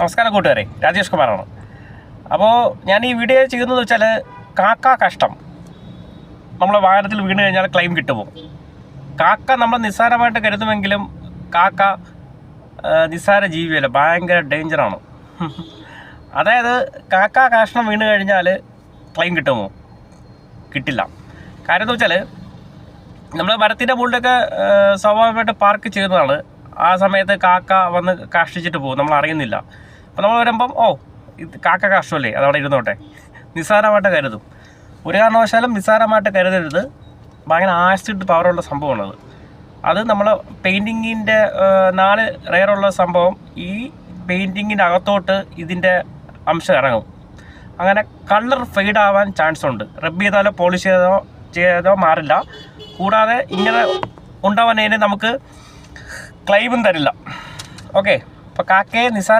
നമസ്കാരം കൂട്ടുകാരെ. രാജേഷ് കുമാറാണ്. അപ്പോൾ ഞാൻ ഈ വീഡിയോ ചെയ്യുന്നത് വെച്ചാൽ കാക്ക കഷ്ടം. നമ്മളെ വാഹനത്തിൽ വീണ് കഴിഞ്ഞാൽ ക്ലെയിം കിട്ടുമോ? കാക്ക നമ്മൾ നിസ്സാരമായിട്ട് കരുതുമെങ്കിലും കാക്ക നിസ്സാര ജീവിയല്ല ഭയങ്കര ഡേഞ്ചറാണ് അതായത് കാക്ക കഷ്ണം വീണ് കഴിഞ്ഞാൽ ക്ലെയിം കിട്ടുമോ? കിട്ടില്ല. കാര്യം എന്ന് വെച്ചാൽ നമ്മൾ മരത്തിന്റെ മുകളിലൊക്കെ സ്വാഭാവികമായിട്ട് പാർക്ക് ചെയ്യുന്നതാണ്. ആ സമയത്ത് കാക്ക വന്ന് കാഷ്ടിച്ചിട്ട് പോകും. നമ്മൾ അറിയുന്നില്ല. അപ്പോൾ നമ്മൾ വരുമ്പം ഓ ഇത് കാക്ക കാഷ്ടമല്ലേ? അതവിടെ ഇരുന്നോട്ടെ. നിസ്സാരമായിട്ട് കരുതും. ഒരു കാരണവശാലും നിസ്സാരമായിട്ട് കരുതരുത്. ഭയങ്കര ആസിഡ് പവറുള്ള സംഭവമാണത് അത്. നമ്മൾ പെയിന്റിങ്ങിന്റെ നാല് റെയറുള്ള സംഭവം ഈ പെയിന്റിങ്ങിന്റെ അകത്തോട്ട് ഇതിന്റെ അംശം ഇറങ്ങും. അങ്ങനെ കളർ ഫെയ്ഡ് ആവാൻ ചാൻസ് ഉണ്ട്. റബ്ബ് ചെയ്താലോ പോളിഷ് ചെയ്തോ ചെയ്തോ മാറില്ല. കൂടാതെ ഇങ്ങനെ ഉണ്ടാവാൻ നമുക്ക് ക്ലൈമും തരില്ല. ഓക്കെ അപ്പോൾ കാക്കയെ നിസ്സാര